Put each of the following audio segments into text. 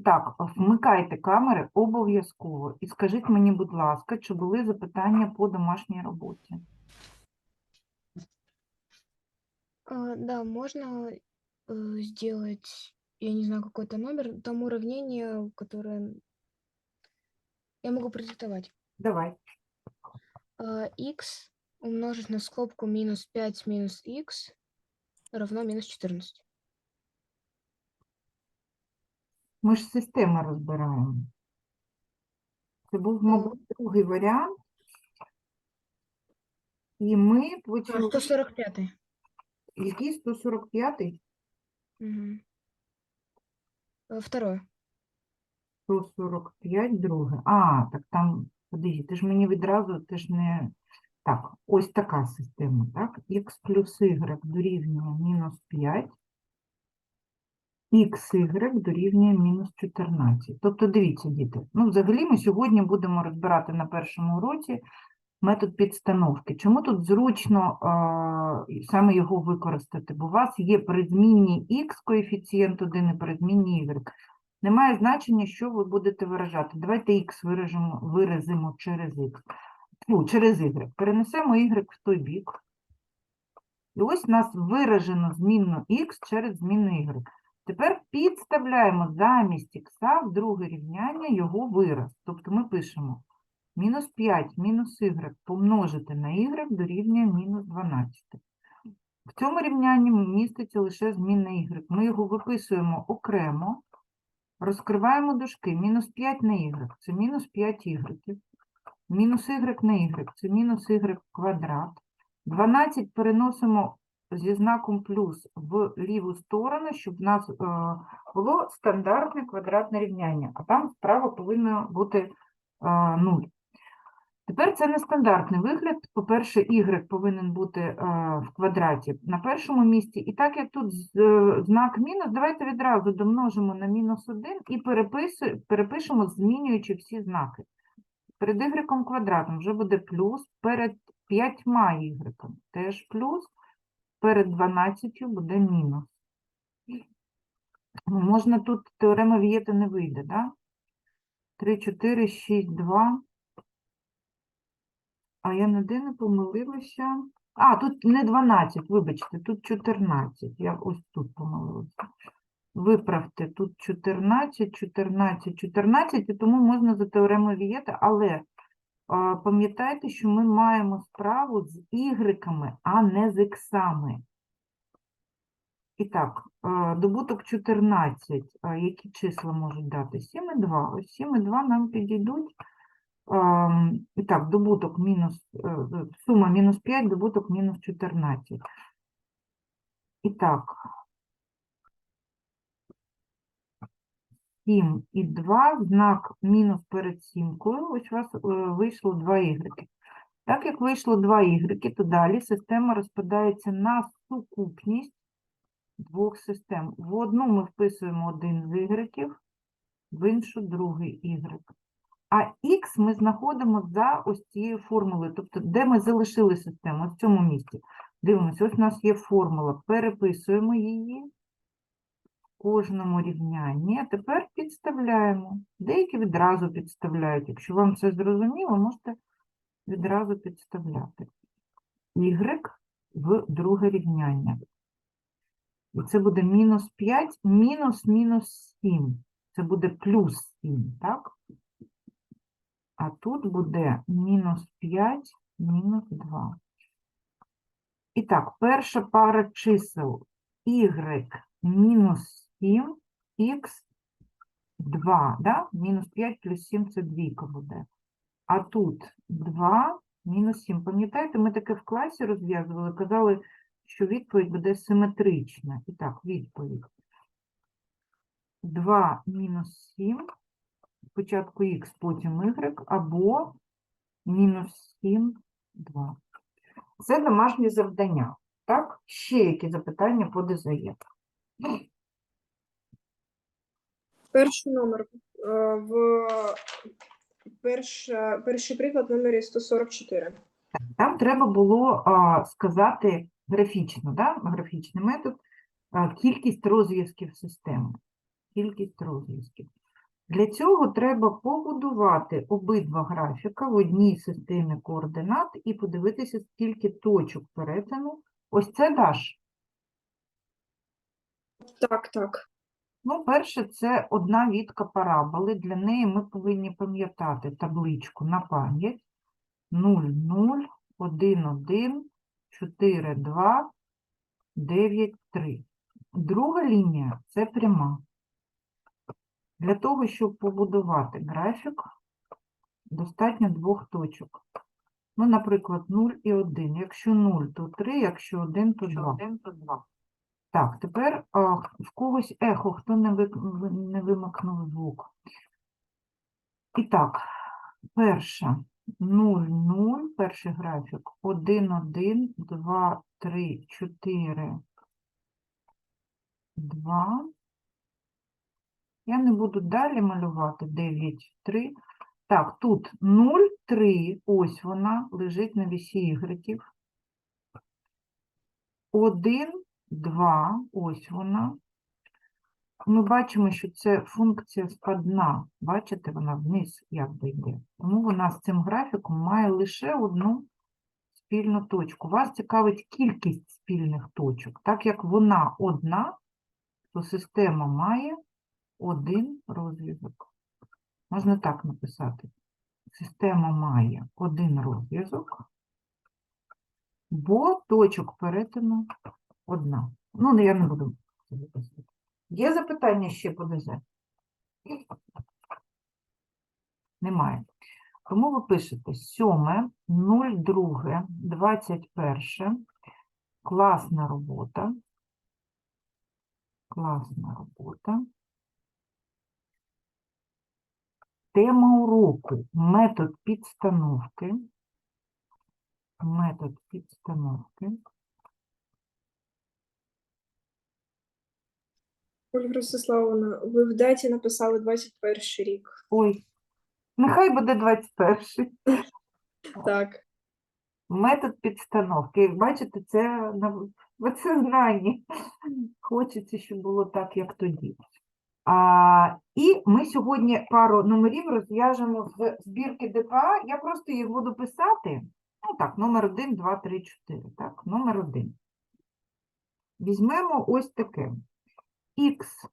І так, вмикайте камери обов'язково. І скажіть мені, будь ласка, чи були запитання по домашній роботі? А, Да, можно э, сделать, я не знаю, какой-то номер, там уравнение, которое я могу продиктовать. Давай. x умножить на скобку минус 5 минус x равно минус 14. Ми ж системи розбираємо. Це був, мабуть, другий варіант. І ми почали. 145. Який 145-й? Мгм. Э, Второе. 145, друге. А, так там, подивіться, ти ж мені відразу, ти ж не... Так, ось така система, так? Х плюс y дорівнює мінус 5, xy дорівнює мінус 14. Тобто, дивіться, діти, ну, взагалі ми сьогодні будемо розбирати на першому уроці метод підстановки. Чому тут зручно і саме його використати? Бо у вас є при змінні х коефіцієнт 1 і при змінні y. Немає значення, що ви будете виражати. Давайте х виражемо, виразимо через х. Ну, через y. Перенесемо y в той бік. І ось у нас виражено змінну х через змінну y. Тепер підставляємо замість х в друге рівняння його вираз. Тобто ми пишемо мінус 5 мінус y помножити на y дорівнює мінус 12. В цьому рівнянні міститься лише змінна y. Ми його виписуємо окремо, розкриваємо дужки. Мінус 5 на y – це мінус 5 y. Мінус y на y – це мінус y квадрат. 12 переносимо зі знаком плюс в ліву сторону, щоб в нас е, було стандартне квадратне рівняння, а там справа повинна бути е, 0. Тепер це нестандартний вигляд. По-перше, y повинен бути е, в квадраті на першому місці. І так як тут е, знак мінус, давайте відразу домножимо на мінус 1 і перепишемо, змінюючи всі знаки. Перед y квадратом вже буде плюс, перед 5 y теж плюс, перед 12 буде мінус. Ну, Можна тут теорема Вієта не вийде, да? 3, 4, 6, 2. А я ніде не помилилася. А, тут не 12, вибачте, тут 14. Я ось тут помилилася. Виправте, тут 14, 14, 14, і тому можна за теоремою Вієта, але пам'ятайте, що ми маємо справу з ігреками, а не з іксами. І так, е, добуток 14. Які числа можуть дати? 7 і 2. Ось 7 і 2 нам підійдуть. Ем, І так, добуток мінус, е, сума мінус 5, добуток мінус 14. І так. 7 і 2, знак мінус перед сімкою, ось у вас е, вийшло 2 ігреки. Так як вийшло 2 ігреки, то далі система розпадається на сукупність двох систем. В одну ми вписуємо один з ігреків, в іншу другий ігрек. А х ми знаходимо за ось цією формулою, тобто де ми залишили систему, в цьому місці. Дивимося, ось у нас є формула, переписуємо її кожному рівнянні, а тепер підставляємо. Деякі відразу підставляють. Якщо вам це зрозуміло, можете відразу підставляти. Y в друге рівняння. І це буде мінус 5, мінус мінус 7. Це буде плюс 7, так? А тут буде мінус 5, мінус 2. І так, перша пара чисел y мінус 7, х 2, да? мінус 5 плюс 7 це двійка буде. А тут 2, мінус 7. Пам'ятаєте, ми таке в класі розв'язували, казали, що відповідь буде симетрична. І так, відповідь. 2 мінус 7, спочатку х, потім y, або мінус 7, 2. Це домашнє завдання. Так? Ще які запитання по ДЗЄ? Перший номер е, в перша, перший приклад номері 144. Там треба було сказати графічно, да? графічний метод, кількість розв'язків системи. Кількість розв'язків. Для цього треба побудувати обидва графіка в одній системі координат і подивитися, скільки точок перетину. Ось це даш. Так, так. Ну, перше, це одна відка параболи. Для неї ми повинні пам'ятати табличку на пам'ять. 0, 0, 1, 1, 4, 2, 9, 3. Друга лінія – це пряма. Для того, щоб побудувати графік, достатньо двох точок. Ну, наприклад, 0 і 1. Якщо 0, то 3, якщо 1, то 2. Так, тепер а, в когось ехо, хто не, ви- не вимикнув звук. І так, перша 0, 0, перший графік, 1, 1, 2, 3, 4, 2. Я не буду далі малювати 9, 3. Так, тут 0, 3, ось вона лежить на вісі ігреків. 1, 2, ось вона. Ми бачимо, що це функція складна. Бачите, вона вниз якби йде. Тому вона з цим графіком має лише одну спільну точку. Вас цікавить кількість спільних точок. Так як вона одна, то система має один розв'язок. Можна так написати. Система має один розв'язок, бо точок перетину одна. Ну, я не буду записувати. Є запитання ще по ДЗ? Немає. Тому ви пишете 7, 02, 21. Класна робота. Класна робота. Тема уроку метод підстановки. Метод підстановки. Ольга Ростиславовна, ви в даті написали 21 рік. Ой, нехай буде 21. Так. Метод підстановки. Як бачите, це це знання. Хочеться, щоб було так, як тоді. А, і ми сьогодні пару номерів розв'яжемо з збірки ДПА. Я просто їх буду писати. Ну так, номер 1, 2, 3, 4. Так, номер 1. Візьмемо ось таке. Х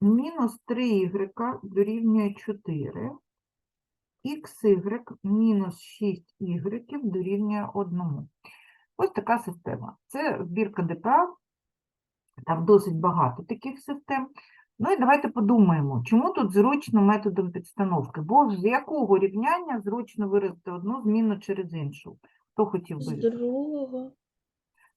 мінус 3y дорівнює 4. xy мінус 6y дорівнює 1. Ось така система. Це збірка ДПА. Там досить багато таких систем. Ну і давайте подумаємо, чому тут зручно методом підстановки? Бо з якого рівняння зручно виразити одну зміну через іншу? Хто хотів би? З другого.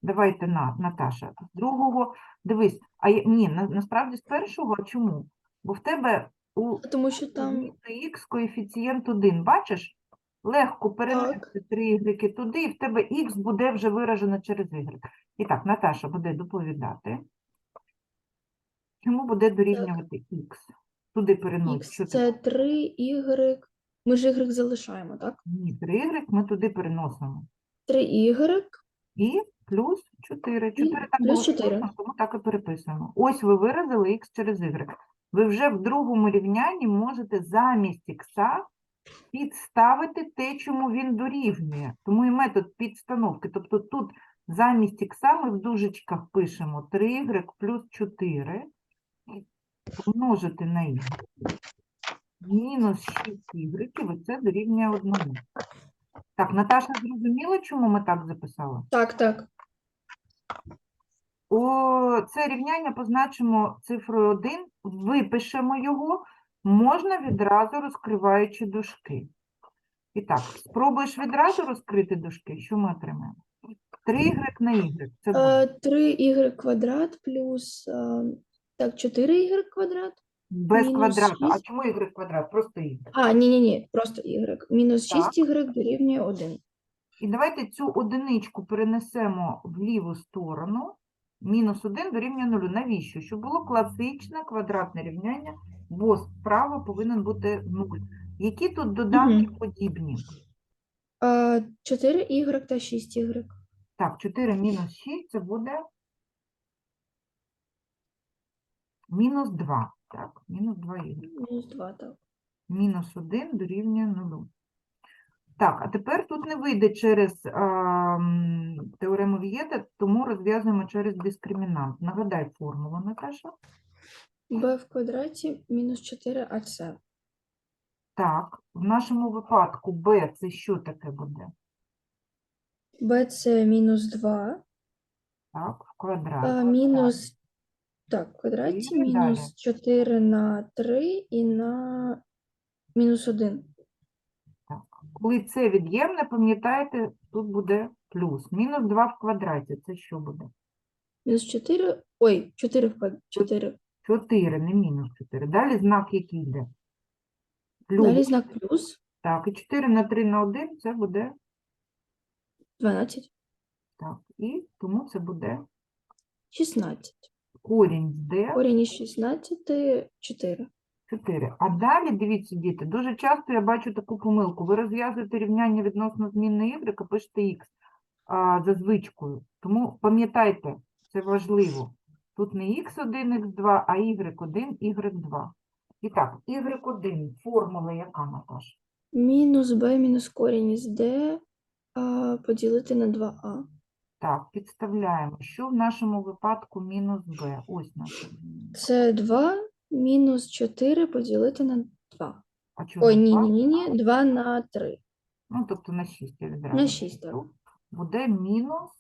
Давайте на, Наташа. З другого, дивись, а я- ні, на, насправді з першого, чому? Бо в тебе у Тому що там х коефіцієнт 1, бачиш? Легко перенести 3 ігреки туди, і в тебе х буде вже виражено через y. І так, Наташа буде доповідати. Чому буде дорівнювати х? Туди. Х Що це 3 y. Ми ж y залишаємо, так? Ні, 3y ми туди переносимо. 3 y. І плюс 4. 4 там плюс було 4. написано, тому так і переписуємо. Ось ви виразили х через y. Ви вже в другому рівнянні можете замість х підставити те, чому він дорівнює. Тому і метод підстановки. Тобто тут замість х ми в дужечках пишемо 3y плюс 4 помножити на y. Мінус 6 y, і це дорівнює 1. Так, Наташа, зрозуміла, чому ми так записали? Так, так. О, це рівняння позначимо цифрою 1, випишемо його, можна відразу розкриваючи дужки. І так, спробуєш відразу розкрити дужки, що ми отримаємо? 3y на y. Це буде 3 y квадрат плюс е, так, 4 y квадрат. без мінус квадрату. А чому y квадрат? Просто y. А, ні, ні, ні, просто y. Мінус 6 y дорівнює 1. І давайте цю одиничку перенесемо в ліву сторону. Мінус 1 дорівнює 0. Навіщо? Щоб було класичне квадратне рівняння, бо справа повинен бути 0. Які тут доданки подібні? 4 y та 6 y. Так, 4 мінус 6 це буде мінус 2. Так, мінус 2 y. Мінус 2, так. Мінус 1 дорівнює 0. Так, а тепер тут не вийде через а, теорему Вієта, тому розв'язуємо через дискримінант. Нагадай формулу, Наташа. b в квадраті мінус 4 АЦ. Так, в нашому випадку b це що таке буде? b це мінус 2, Так, в квадраті. а мінус, так, в квадраті І далі. мінус 4 на 3 і на мінус 1. Коли це від'ємне, пам'ятаєте, тут буде плюс. Мінус 2 в квадраті. Це що буде? Мінус 4, ой, 4 в квадраті, 4. 4, не мінус 4. Далі знак який йде? Плюс. Далі знак плюс, Так, і 4 на 3 на 1 це буде 12, так. І тому це буде 16. корінь з d Корінь із 16 – 4. 4. А далі, дивіться, діти, дуже часто я бачу таку помилку. Ви розв'язуєте рівняння відносно змінної y, пишете x а, за звичкою. Тому пам'ятайте, це важливо. Тут не x1, x2, а y1, y2. І так, y1, формула яка, Наташа? Мінус b мінус корінь із d а, поділити на 2а. Так, підставляємо. Що в нашому випадку мінус b? Ось наше. Це 2 мінус 4 поділити на 2. А чому Ой, ні, два? ні, ні, ні, 2 на 3. Ну, тобто на 6 я відразу. На 6, так. Буде мінус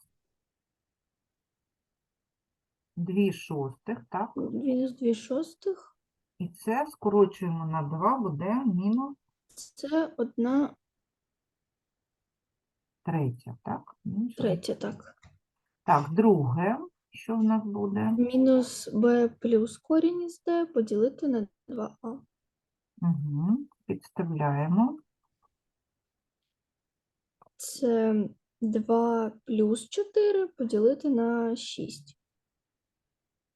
2 шостих, так? Мінус 2 шостих. І це скорочуємо на 2, буде мінус Це одна третя, так? Мінус третя, так. Так, друге, що в нас буде? Мінус b плюс корінь із d поділити на 2а. Угу. Підставляємо. Це 2 плюс 4 поділити на 6.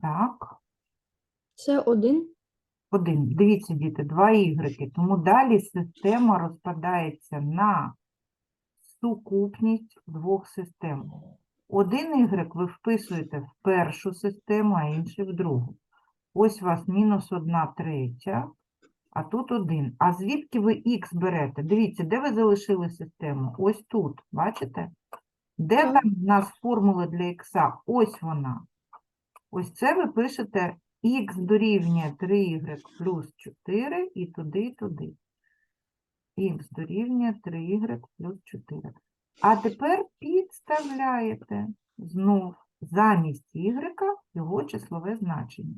Так, Це 1. 1. Дивіться, діти, 2 ігреки. Тому далі система розпадається на сукупність двох систем. Один ігрек ви вписуєте в першу систему, а інший в другу. Ось у вас мінус 1 третя, а тут 1. А звідки ви х берете? Дивіться, де ви залишили систему? Ось тут, бачите? Де там в нас формула для х? Ось вона. Ось це ви пишете х дорівнює 3y плюс 4 і туди, і туди. х дорівнює 3y плюс 4. А тепер підставляєте знов замість y його числове значення.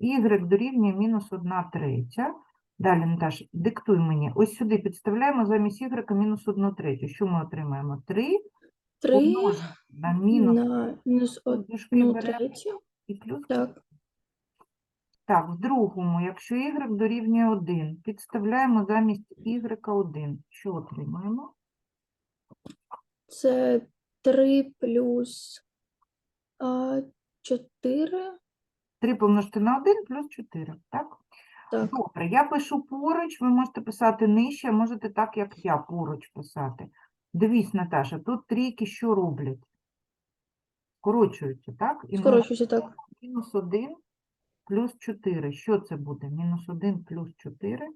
y дорівнює мінус 1 третя. Далі, Наташ, диктуй мені. Ось сюди підставляємо замість y мінус 1 третю. Що ми отримаємо? 3 3 на мінус на мінус 1 третю. і плюс Так. Так, в другому, якщо y дорівнює 1, підставляємо замість y 1. Що отримаємо? Це 3 плюс 4. 3 помножити на 1 плюс 4, так? Так, Добре, я пишу поруч, ви можете писати нижче, а можете так, як я, поруч писати. Дивись, Наташа, тут трійки що роблять? Скорочуються, так? І ми скорочується так. мінус 1 плюс 4. Що це буде? Мінус 1 плюс 4.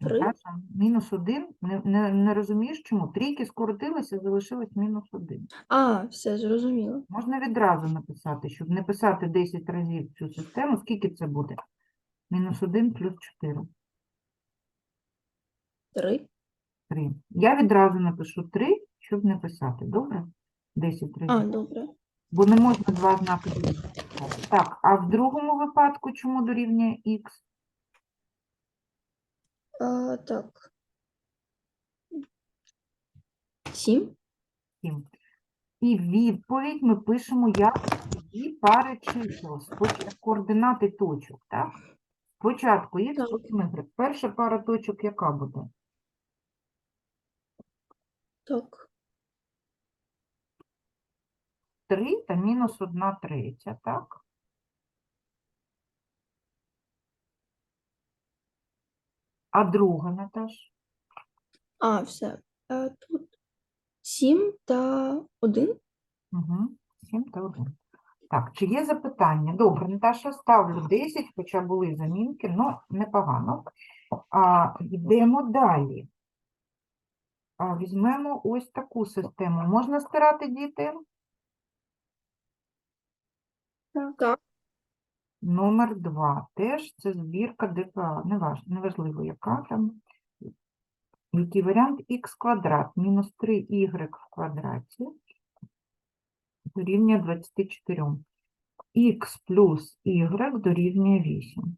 Три. Мінус 1. Не, не, не розумієш, чому? Трійки скоротилися, залишилось мінус 1. А, все, зрозуміло. Можна відразу написати, щоб не писати 10 разів цю систему. Скільки це буде? Мінус 1 плюс 4. 3. 3. Я відразу напишу 3, щоб не писати. Добре? 10 А, добре. Бо не можна два знаки дорівнювати. Так, а в другому випадку чому дорівнює х? А, так. 7. 7. І відповідь ми пишемо як дві пари чисел, координати точок, так? Спочатку х, Так. Перша пара точок яка буде? Так. 3 та мінус 1 третя, так? А друга, Наташ? А, все. А, тут 7 та 1. Угу. 7 та 1. Так, чи є запитання? Добре, Наташа, ставлю 10, хоча були замінки, але непогано. А, йдемо далі. А, візьмемо ось таку систему. Можна стирати діти? Так. Номер 2. Теж це збірка ДПА. Неважливо, яка там. Який варіант? х квадрат мінус 3y в квадраті дорівнює 24. х плюс y дорівнює 8.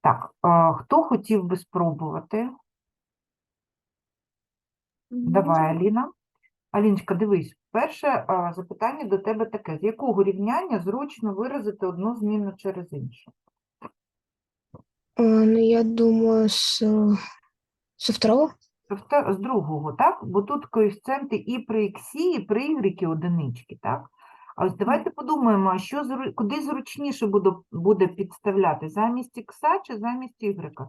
Так, хто хотів би спробувати? Давай, Аліна. Аліночка, дивись, перше запитання до тебе таке. З якого рівняння зручно виразити одну зміну через іншу? Ну, я думаю, с, со второго. З другого, так? Бо тут коефіцієнти і при х, і при y одинички, так? А ось давайте подумаємо, що куди зручніше буде, буде підставляти? Замість х чи замість y?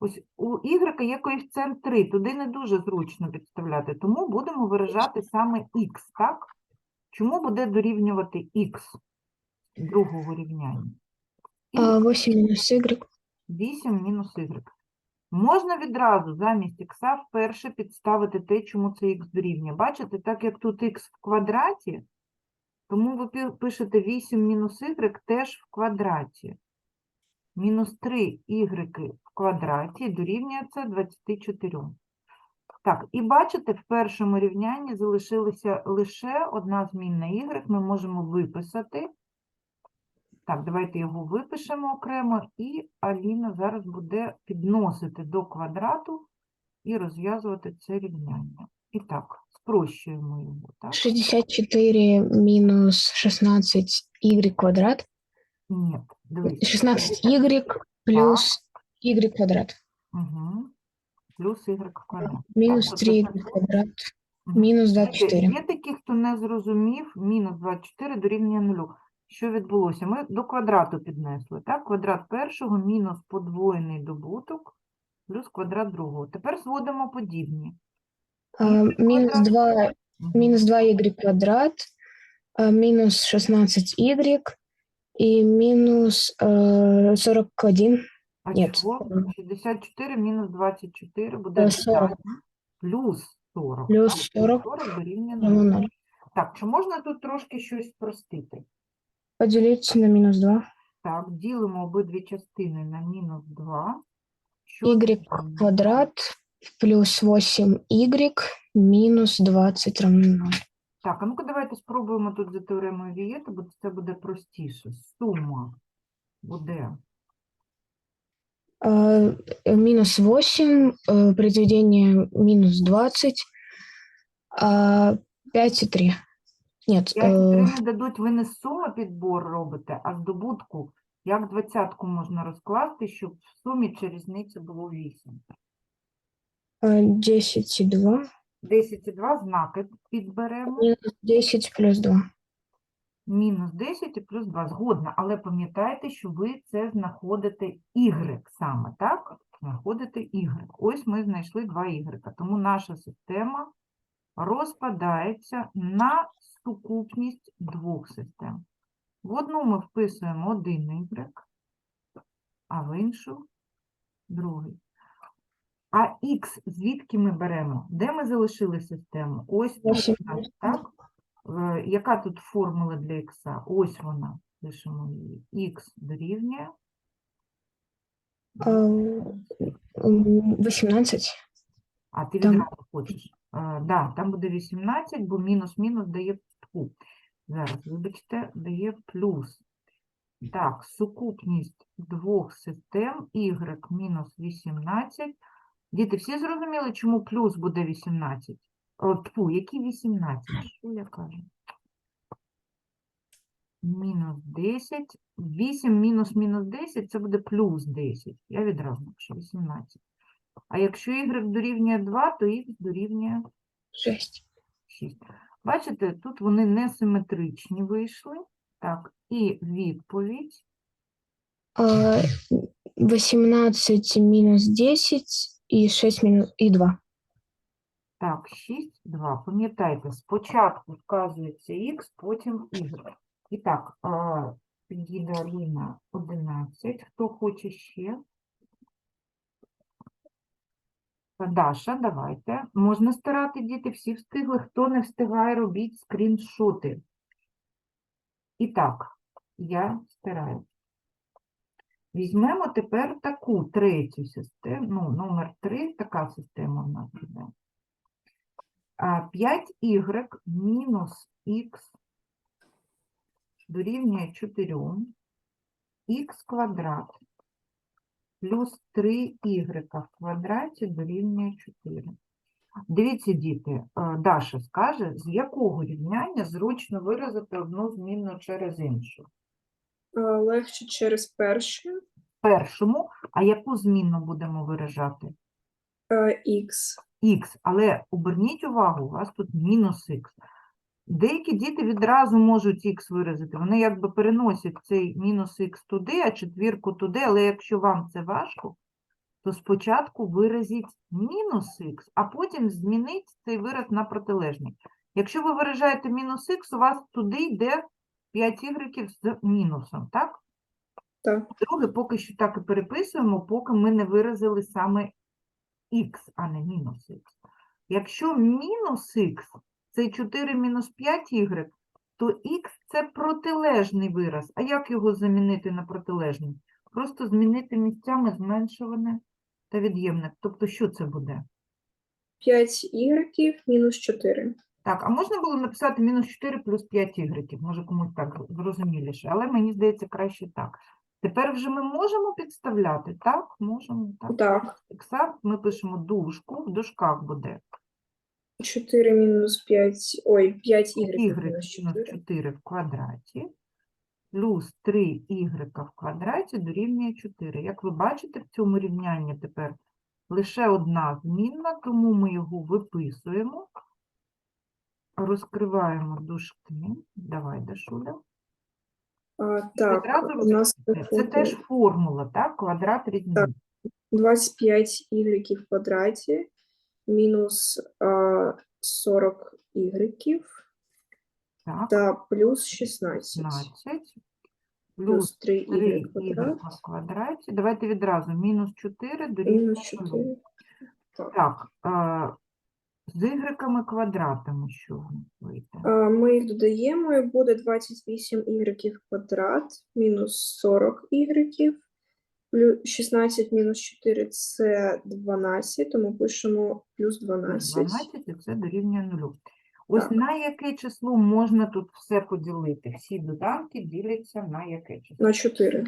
Ось у y є коефіцієнт 3, туди не дуже зручно підставляти, тому будемо виражати саме х, так? Чому буде дорівнювати х другого рівняння? А, 8 минус y. 8 мінус y. Можна відразу замість х вперше підставити те, чому це х дорівнює. Бачите, так як тут х в квадраті, тому ви пишете 8 мінус y теж в квадраті. Мінус 3 y квадраті дорівнює це 24. Так, і бачите, в першому рівнянні залишилася лише одна змінна y, ми можемо виписати. Так, давайте його випишемо окремо, і Аліна зараз буде підносити до квадрату і розв'язувати це рівняння. І так, спрощуємо його, так? 64 минус 16y квадрат. Ні, дивись. 16y плюс y квадрат. Угу. Плюс y в квадраті. Минус тобто 3y квадрат. Мгм. Минус Є- 24. Є такі, хто не зрозумів, мінус 24 дорівнює нулю. Що відбулося? Ми до квадрату піднесли, так? Квадрат першого мінус подвоєний добуток плюс квадрат другого. Тепер зводимо подібні. А, минус квадрат. 2 Мгм. минус 2y квадрат, а, минус 16y и минус э, 41. А Ні, чого? ем. 64 мінус 24 буде Е, 40. додатньо. плюс 40. Плюс а 40 дорівнює равно 0. 0. Так, чи можна тут трошки щось спростити? Поделить на минус 2. Так, ділимо обидві частини на мінус 2. Що y квадрат плюс 8y минус 20 равно 0. Так, а ну-ка давайте спробуємо тут за теоремою Вієта, бо це буде простіше. Сума буде Минус 8, э, произведение минус 20, а 5 и 3. Нет, 5 э, 3 не дадуть, ви не з суми підбор робите, а з добутку. Як двадцятку можна розкласти, щоб в сумі чи різниці було 8? э, 10 и 2. 10 і 2 знаки підберемо. Минус 10 плюс 2. Мінус 10 і плюс 2. Згодна, але пам'ятайте, що ви це знаходите y саме, так? Знаходите y. Ось ми знайшли 2 y. Тому наша система розпадається на сукупність двох систем. В одну ми вписуємо один y, а в іншу другий. А х звідки ми беремо? Де ми залишили систему? Ось тут, так? Е, Яка тут формула для х? Ось вона. Пишемо її. х дорівнює. Э, 18. А ти відразу хочеш. Так, да, там буде 18, бо мінус-мінус дає тьфу. Зараз, вибачте, дає плюс. Так, сукупність двох систем y мінус 18. Діти, всі зрозуміли, чому плюс буде 18? О, тьфу, які 18? Що я кажу? Мінус 10. 8 мінус мінус 10 це буде плюс 10. Я відразу напишу 18. А якщо y дорівнює 2, то х дорівнює 6. 6. Бачите, тут вони несиметричні вийшли. Так, і відповідь. Э, 18 минус 10 и 6 минус и 2. Так, 6, 2. Пам'ятайте, спочатку вказується х, потім y. І так, підійде Аліна 11. Хто хоче ще? Даша, давайте. Можна стирати, діти, всі встигли. Хто не встигає, робіть скріншоти. І так, я стираю. Візьмемо тепер таку третю систему, ну, номер 3, така система в нас буде. А 5y мінус х дорівнює 4, х квадрат плюс 3y в квадраті дорівнює 4. Дивіться, діти, е, Даша скаже, з якого рівняння зручно виразити одну змінну через іншу. Легше через перше. Першому, а яку змінну будемо виражати? Х. х, але оберніть увагу, у вас тут мінус х. Деякі діти відразу можуть х виразити. Вони якби переносять цей мінус х туди, а четвірку туди, але якщо вам це важко, то спочатку виразіть мінус х, а потім змініть цей вираз на протилежний. Якщо ви виражаєте мінус х, у вас туди йде 5 ігреків з мінусом, так? Так. Друге, поки що так і переписуємо, поки ми не виразили саме х, а не мінус х. Якщо мінус х це 4 мінус 5 y, то х це протилежний вираз. А як його замінити на протилежний? Просто змінити місцями зменшуване та від'ємне. Тобто, що це буде? 5 ігреків мінус 4. Так, а можна було написати мінус 4 плюс 5 ігреків, може комусь так зрозуміліше, але мені здається краще так. Тепер вже ми можемо підставляти, так? Можемо, так. Так. Ікса ми пишемо дужку, в дужках буде 4 мінус 5. Ой, 5 ігреків y мінус 4. 4 в квадраті плюс 3 y в квадраті дорівнює 4. Як ви бачите, в цьому рівнянні тепер лише одна змінна, тому ми його виписуємо, розкриваємо дужки. Давай, Дашуля. А, так, Відразу у нас Це теж виходить формула, так? Квадрат різниці. 25 ігреків в квадраті мінус а, 40 ігреків Так, та плюс 16. 15 плюс Плюс 3 3 ігрек y квадрат в квадраті. Давайте відразу. Мінус 4 дорівнює мінус 0. 4. Так. Так, з ігреками квадратами що вийде? Ми їх додаємо, і буде 28 ігреків квадрат мінус 40 ігреків. 16 мінус 4 – це 12, тому пишемо плюс Плюс 12. 12 і це дорівнює 0. Ось Так. на яке число можна тут все поділити? Всі доданки діляться на яке число? На 4.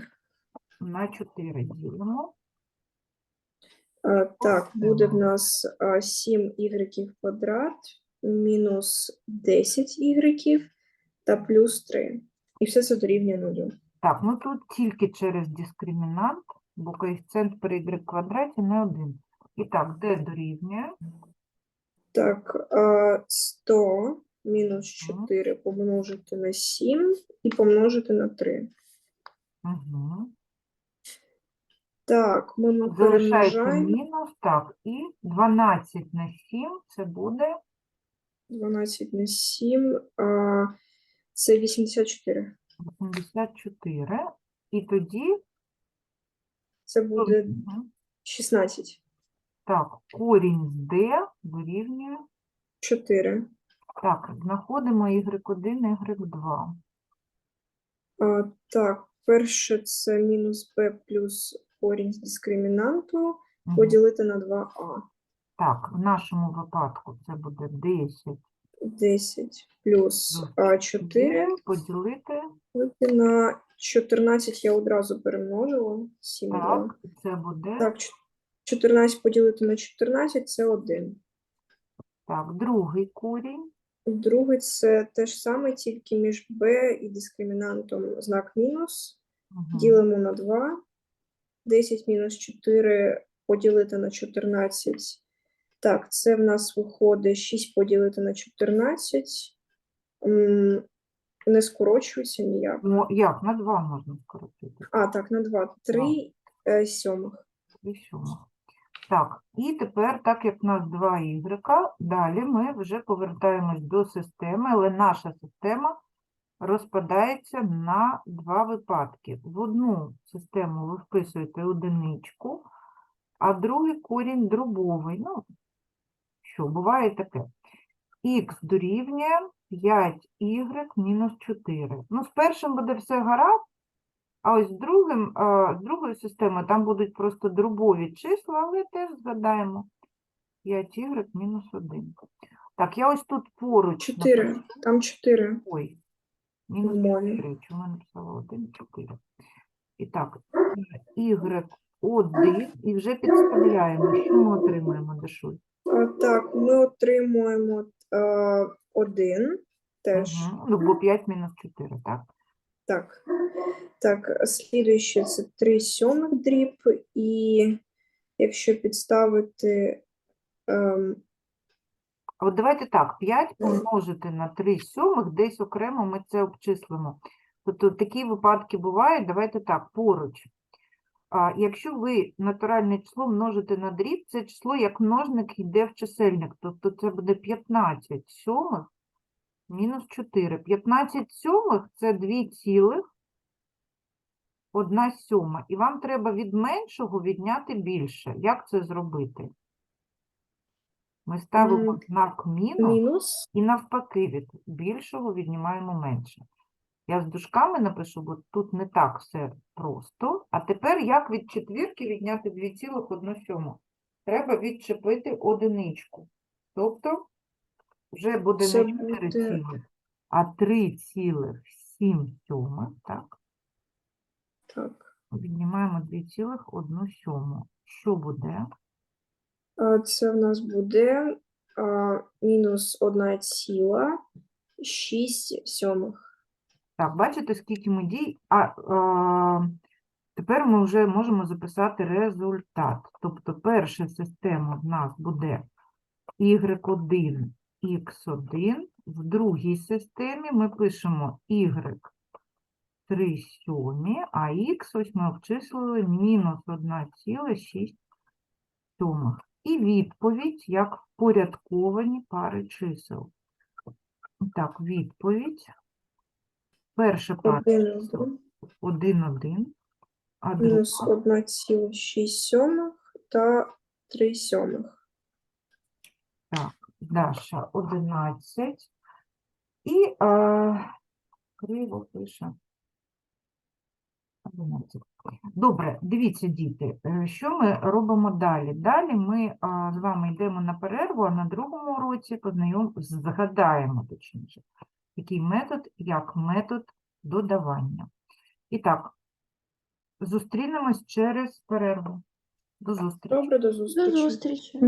На 4 ділимо. А, Так, буде в нас 7 ігреків квадрат мінус 10 ігреків та плюс 3. І все це дорівнює 0. Так, ну тут тільки через дискримінант, бо коефіцієнт при y квадраті не один. І так, де дорівнює? Так, 100 мінус 4 помножити на 7 і помножити на 3. Угу. Так, ми Залишається перемножаємо мінус, так, і 12 на 7 це буде 12 на 7, а, це 84. 84. І тоді, Це буде Мгм. 16. так, корінь з d дорівнює, 4. так, знаходимо y1, y2. А, так, перше це мінус b плюс корінь з дискримінанту поділити на 2а. Так, в нашому випадку це буде 10 10 плюс а, 4 поділити, на 14 я одразу перемножила. 7 так, це буде, Так, 14 поділити на 14 це 1. так, другий корінь, Другий це те ж саме, тільки між b і дискримінантом знак мінус. Мгм. Ділимо на 2. 10 мінус 4 поділити на 14. Так, це в нас виходить 6 поділити на 14. М, Не скорочується ніяк. Ну, як, на 2 можна скоротити. А, так, на 2. 3 е, сьомих. і сьомих. Так, і тепер, так як в нас 2 ігрека, далі ми вже повертаємось до системи, але наша система розпадається на два випадки. В одну систему ви вписуєте одиничку, а другий корінь дробовий. Ну, що, буває таке. Х дорівнює 5y мінус 4. Ну, з першим буде все гаразд, а ось з, другим, з другою системою там будуть просто дробові числа, але теж згадаємо 5y мінус 1. Так, я ось тут поруч. Чотири. напишу. Там чотири Ой, мінус в мові. 4. Чому я написала 1, 4? І так, y1 і вже підставляємо. Що ми отримаємо, Дашуль? Так, ми отримуємо е, один теж. Мгм. Ну, бо 5 мінус 4, так? Так. Так, слідуюче це 3 сьомих дріб, і якщо підставити ем, от давайте так, 5 помножити на 3 сьомих, десь окремо ми це обчислимо. Тобто такі випадки бувають, давайте так, поруч. А, якщо ви натуральне число множите на дріб, це число як множник йде в чисельник, тобто це буде 15 сьомих мінус 4. 15 сьомих – це 2 цілих, 1 сьома. І вам треба від меншого відняти більше. Як це зробити? Ми ставимо знак мінус. мінус. І навпаки, від більшого віднімаємо менше. Я з дужками напишу, бо тут не так все просто. А тепер як від четвірки відняти 2,1 Треба відчепити одиничку. Тобто вже буде Це не 4 буде- цілих, а 3,7 сьомих. Так, Так. віднімаємо 2,1 Що буде? А, Це в нас буде а, мінус 1 ціла 6 сьомих. Так, бачите, скільки ми дій, а е, тепер ми вже можемо записати результат. Тобто перша система в нас буде y1, x1, в другій системі ми пишемо y 3 сьомі, а x ось ми обчислили мінус 1,6 сьомих. І відповідь як впорядковані пари чисел. Так, відповідь. Перша пара 1, чисел 1, 1, а друга 1 ціла 6 сьомих та 3 сьомих. Так, Даша 11. І а, криво пише 11. Добре, дивіться, діти, е, що ми робимо далі? Далі ми а, з вами йдемо на перерву, а на другому уроці познайом... згадаємо, точніше, такий метод, як метод додавання. І так, зустрінемось через перерву. До зустрічі. Добре, до зустрічі. До зустрічі.